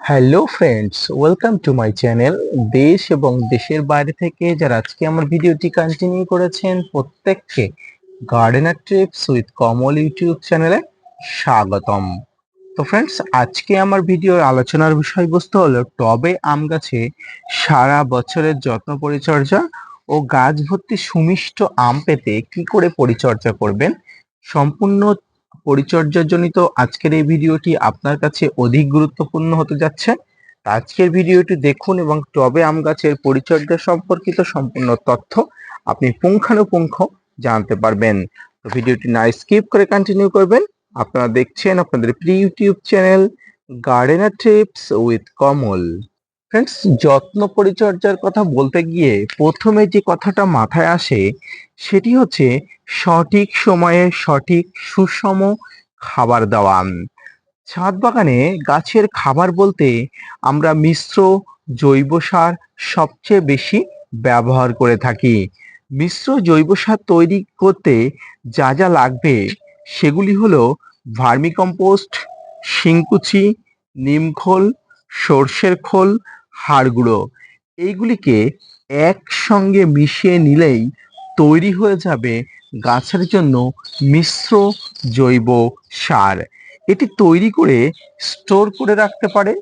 Hello friends welcome to my channel দেশ এবং দেশের বাইরে থেকে যারা আজকে আমার ভিডিওটি কন্টিনিউ করেছেন, প্রত্যেককে gardener trips with Kamal YouTube চ্যানেলে স্বাগতম। তো ফ্রেন্ডস আজকে আমার ভিডিওর আলোচনার বিষয়বস্তু হলো টবে আম গাছে সারা বছরের যত্ন পরিচর্যা ও গাছ ভর্তি সুমিষ্ট আম পেতে কি করে পরিচর্যা করবেন, সম্পূর্ণ পরিচর্যাজনিত আজকের এই ভিডিওটি আপনার কাছে অধিক গুরুত্বপূর্ণ হতে যাচ্ছে। আজকের ভিডিওটি দেখুন এবং টবে আম গাছের পরিচর্যা সম্পর্কিত সম্পূর্ণ তথ্য আপনি পুঙ্খানুপুঙ্খ জানতে পারবেন। তো ভিডিওটি না স্কিপ করে কন্টিনিউ করবেন। আপনারা দেখছেন আপনাদের pre YouTube channel gardener tips with Kamal friends যত্ন পরিচর্যার কথা বলতে গিয়ে প্রথমে যে কথাটা মাথায় আসে, সেটি হচ্ছে সঠিক সময়ে সঠিক সুষম খাবার দেওয়া। ছাদ বাগানে গাছের খাবার বলতে আমরা মিশ্র জৈব সার সবচেয়ে বেশি ব্যবহার করে থাকি। মিশ্র জৈব সার তৈরি করতে যা যা লাগবে, সেগুলি হলো ভার্মিকম্পোস্ট, শিংকুচি, নিমখোল, সর্ষের খোল হাড় গুঁড়ো এইগুলিকে একসঙ্গে মিশিয়ে নিলেই তৈরি হয়ে যাবে গাছের জন্য মিশ্র জৈব সার। এটি তৈরি করে স্টোর করে রাখতে পারে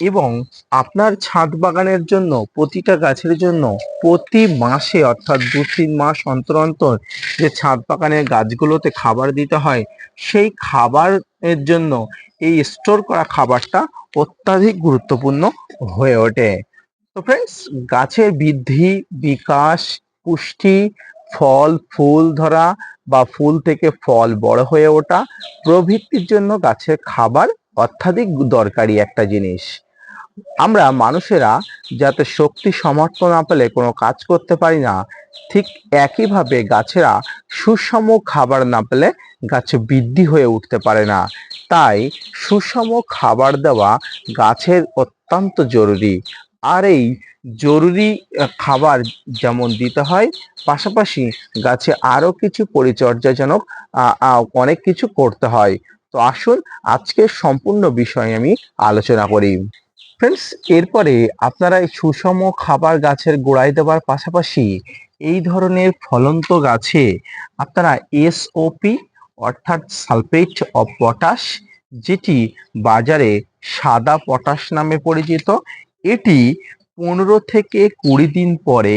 এবং আপনার ছাদ বাগানের জন্য, প্রতিটা গাছের জন্য প্রতি মাসে অর্থাৎ দু তিন মাস অন্তর অন্তর যে ছাদ বাগানের গাছগুলোতে খাবার দিতে হয়, সেই খাবারের জন্য এই স্টোর করা খাবারটা অত্যাধিক গুরুত্বপূর্ণ হয়ে ওঠে। তো ফ্রেন্ডস গাছের বৃদ্ধি, বিকাশ, পুষ্টি, ফল, ফুল ধরা বা ফুল থেকে ফল বড় হয়ে ওঠা প্রভৃতির জন্য গাছের খাবার অত্যাধিক দরকারি একটা জিনিস। আমরা মানুষেরা যাতে শক্তি সমর্থ না পেলে কোনো কাজ করতে পারি না, ঠিক একইভাবে গাছেরা সুষম খাবার না পেলে গাছে বৃদ্ধি হয়ে উঠতে পারে না। তাই সুষম খাবার দেওয়া গাছের অত্যন্ত জরুরি। আর এই জরুরি খাবার যেমন দিতে হয়, পাশাপাশি গাছে আরও কিছু পরিচর্যাজনক অনেক কিছু করতে হয়। তো আসুন আজকে সম্পূর্ণ বিষয়ে আমি আলোচনা করি। ফ্রেন্ডস, এরপরে আপনারা সুষম খাবার গাছের গোড়ায় দেওয়ার পাশাপাশি এই ধরনের ফলন্ত গাছে আপনারা এসওপি অর্থাৎ সালফেট অফ পটাশ, যেটি বাজারে সাদা পটাশ নামে পরিচিত। এটি পনেরো থেকে কুড়ি দিন পরে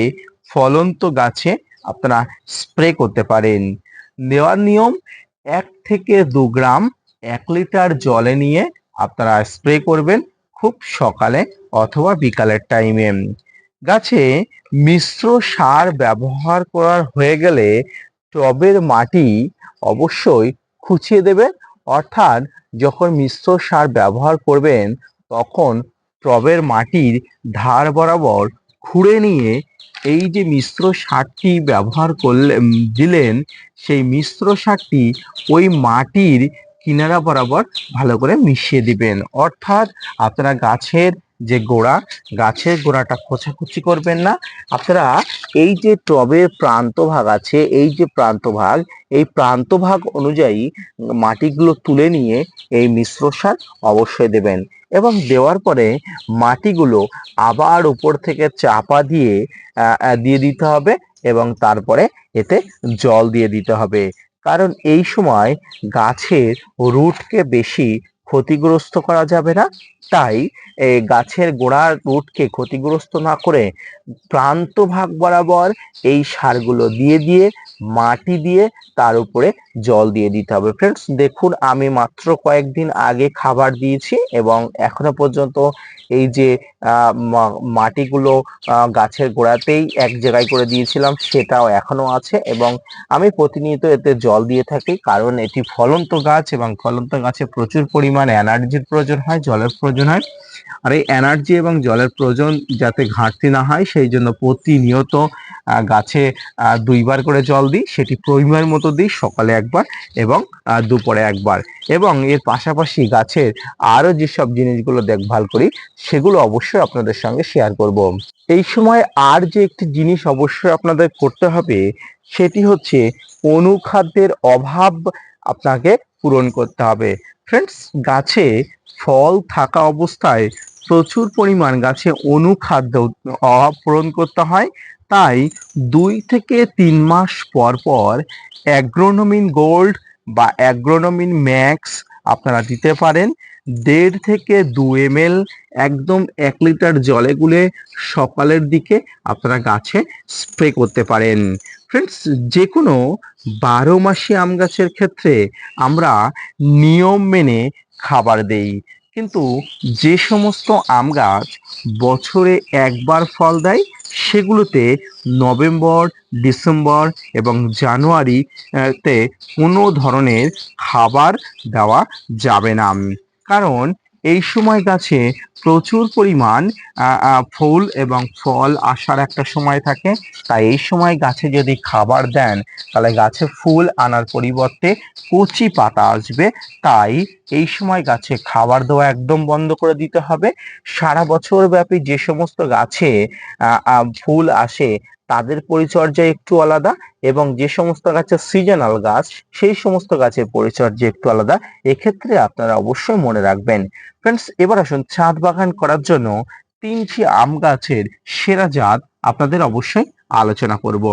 ফলন্ত গাছে আপনারা স্প্রে করতে পারেন। নেওয়ার নিয়ম, এক থেকে দু গ্রাম এক লিটার জলে নিয়ে আপনারা স্প্রে করবেন খুব সকালে অথবা বিকালের টাইমে। গাছে মিশ্র সার ব্যবহার করার হয়ে গেলে টবের মাটি অবশ্যই খুঁচিয়ে দেবেন। অর্থাৎ যখন মিশ্র সার ব্যবহার করবেন, তখন টবের মাটির ধার বরাবর খুঁড়ে নিয়ে এই যে মিশ্র সারটি ব্যবহার করলে দিলেন, সেই মিশ্র সারটি ওই মাটির কিনারা বরাবর ভালো করে মিশিয়ে দিবেন। অর্থাৎ আপনারা গাছের যে গোড়া, গাছের গোড়াটা খোঁচাখুচি করবেন না। আপনারা এই যে টবের প্রান্ত ভাগ আছে, এই যে প্রান্ত ভাগ, এই প্রান্ত ভাগ অনুযায়ী মাটিগুলো তুলে নিয়ে এই মিশ্র সার অবশ্যই দেবেন এবং দেওয়ার পরে মাটিগুলো আবার উপর থেকে চাপা দিয়ে দিয়ে দিতে হবে এবং তারপরে এতে জল দিয়ে দিতে হবে। কারণ এই সময় গাছের রুটকে বেশি ক্ষতিগ্রস্ত করা যাবে না। তাই গাছের গোড়ার রুটকে ক্ষতিগ্রস্ত না করে প্রান্ত ভাগ বরাবর এই সারগুলো দিয়ে দিয়ে, মাটি দিয়ে তার উপরে জল দিয়ে দিতে হবে। ফ্রেন্ডস, দেখুন আমি মাত্র কয়েকদিন আগে খাবার দিয়েছি এবং এখনও পর্যন্ত এই যে মাটিগুলো গাছের গোড়াতেই এক জায়গায় করে দিয়েছিলাম, সেটাও এখনও আছে এবং আমি প্রতিনিয়ত এতে জল দিয়ে থাকি, কারণ এটি ফলন্ত গাছ এবং ফলন্ত গাছে প্রচুর পরিমাণ এনার্জির প্রয়োজন হয়, জলের প্রয়োজন হয়। আর এই এনার্জি এবং জলের প্রয়োজন যাতে ঘাটতি না হয়, সেই জন্য প্রতিনিয়ত গাছে দুইবার করে জল দিই, সেটি পরিমাণ মতো দিই সকালে একবার এবং দুপুরে একবার। এবং এর পাশাপাশি গাছের আরও যেসব জিনিসগুলো দেখভাল করি, সেগুলো অবশ্যই আপনাদের সঙ্গে শেয়ার করব। এই সময় আর যে একটি জিনিস অবশ্যই আপনাদের করতে হবে, সেটি হচ্ছে অনুখাদ্যের অভাব আপনাকে পূরণ করতে হবে। ফ্রেন্ডস গাছে ফল থাকা অবস্থায় প্রচুর পরিমাণ গাছে অনুখাদ্য অভাব পূরণ করতে হয়। তাই দুই থেকে তিন মাস পর পর অ্যাগ্রোনমিন গোল্ড বা অ্যাগ্রোনমিন ম্যাক্স আপনারা দিতে পারেন। দেড় থেকে দু এম একদম এক লিটার জলে গুলে সকালের দিকে আপনারা গাছে স্প্রে করতে পারেন। ফ্রেন্ডস যে কোনো বারো মাসি আম গাছের ক্ষেত্রে আমরা নিয়ম মেনে খাবার দেই। কিন্তু যে সমস্ত আম গাছ বছরে একবার ফল দেয়, সেগুলোতে নভেম্বর, ডিসেম্বর এবং জানুয়ারিতে কোনো ধরনের খাবার দেওয়া যাবে না। কারণ এই সময় গাছে প্রচুর পরিমাণ ফুল এবং ফল আসার একটা সময় থাকে। তাই এই সময় গাছে যদি খাবার দেন, তাহলে গাছে ফুল আনার পরিবর্তে কচি পাতা আসবে। তাই এই সময় গাছে খাবার দেওয়া একদম বন্ধ করে দিতে হবে। সারা বছর ব্যাপী যে সমস্ত গাছে ফুল আসে তাদের পরিচর্যা একটু আলাদা এবং যে সমস্ত গাছের সিজনাল গাছ, সেই সমস্ত গাছের পরিচর্যা একটু আলাদা, এক্ষেত্রে আপনারা অবশ্যই মনে রাখবেন। ফ্রেন্ডস এবার আসুন ছাদ বাগান করার জন্য তিনটি আম গাছের সেরা জাত আপনাদের অবশ্যই আলোচনা করব।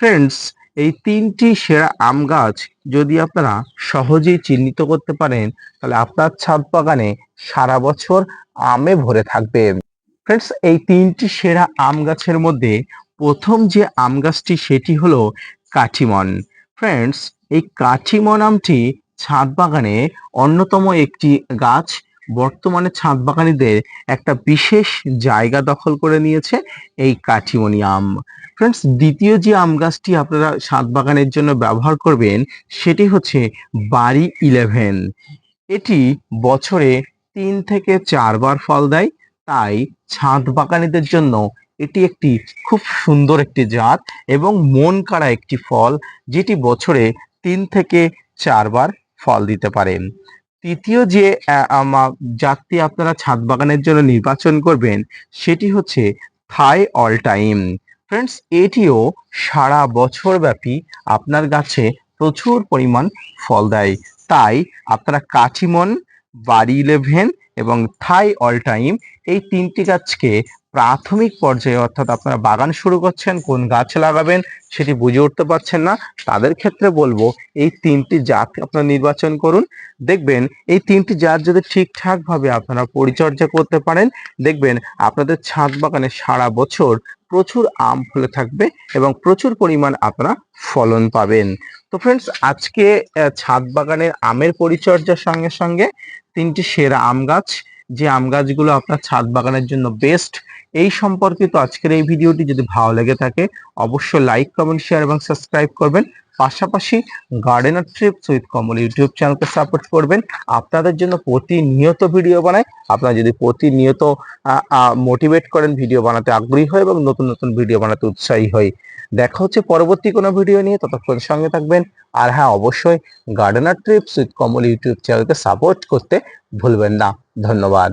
ফ্রেন্ডস এই তিনটি সেরা আম গাছ যদি আপনারা সহজেই চিহ্নিত করতে পারেন, তাহলে আপনার ছাদ বাগানে সারা বছর আমে ভরে থাকবে। ফ্রেন্ডস এই তিনটি সেরা আম গাছের মধ্যে প্রথম যে আম গাছটি সেটি হলো কাঠিমন। ফ্রেন্ডস এই কাঠিমন আমটি ছাদ বাগানে অন্যতম একটি গাছ। বর্তমানে ছাদ বাগানিদের একটা বিশেষ জায়গা দখল করে নিয়েছে এই কাঠিমনি আম। ফ্রেন্ডস দ্বিতীয় যে আম গাছটি আপনারা ছাদ বাগানের জন্য ব্যবহার করবেন, সেটি হচ্ছে বাড়ি ইলেভেন। এটি বছরে তিন থেকে চারবার ফল দেয়, তাই ছাদ বাগানিদের জন্য এটি একটি খুব সুন্দর একটি জাত এবং মন কাড়া একটি ফল যেটি বছরে তিন থেকে চারবার ফল দিতে পারেন। তৃতীয় যে জাতটি আপনারা ছাদ বাগানের জন্য নির্বাচন করবেন সেটি হচ্ছে থাই অল টাইম। ফ্রেন্ডস, এটিও সারা বছর ব্যাপী আপনার গাছে প্রচুর পরিমাণ ফল দেয়। তাই আপনারা কাঠিমন বাড়ি ইলেভেন এবং থাই অল টাইম এই তিনটি গাছকে প্রাথমিক পর্যায়ে অর্থাৎ আপনারা বাগান শুরু করছেন, কোন গাছ লাগাবেন সেটি বুঝে উঠতে পারছেন না। তাদের ক্ষেত্রে বলব, এই তিনটি জাত আপনারা নির্বাচন করুন। দেখবেন, এই তিনটি জাত যদি ঠিকঠাকভাবে আপনারা পরিচর্যা করতে পারেন, দেখবেন আপনাদের ছাদ বাগানে সারা বছর প্রচুর আম ফলে থাকবে এবং প্রচুর পরিমাণ আপনারা ফলন পাবেন। তো ফ্রেন্ডস আজকে ছাদ বাগানের আমের পরিচর্যার সঙ্গে সঙ্গে তিনটি সেরা আম গাছ, যে আম গাছগুলো আপনার ছাদ বাগানের জন্য বেস্ট এই সম্পর্কিত আজকের এই ভিডিওটি যদি ভালো লেগে থাকে, অবশ্যই লাইক কমেন্ট শেয়ার এবং সাবস্ক্রাইব করবেন। পাশাপাশি gardener trips with Kamal YouTube চ্যানেলকে সাপোর্ট করবেন। আপনাদের জন্য প্রতিনিয়ত ভিডিও বানাই। আপনারা যদি প্রতিনিয়ত মোটিভেট করেন ভিডিও বানাতে আগ্রহী হয় এবং নতুন নতুন ভিডিও বানাতে উৎসাহী হয়। দেখা হচ্ছে পরবর্তী কোনো ভিডিও নিয়ে। ততক্ষণ সঙ্গে থাকবেন। আর হ্যাঁ অবশ্যই gardener trips with Kamal YouTube চ্যানেলকে সাপোর্ট করতে ভুলবেন না। ধন্যবাদ।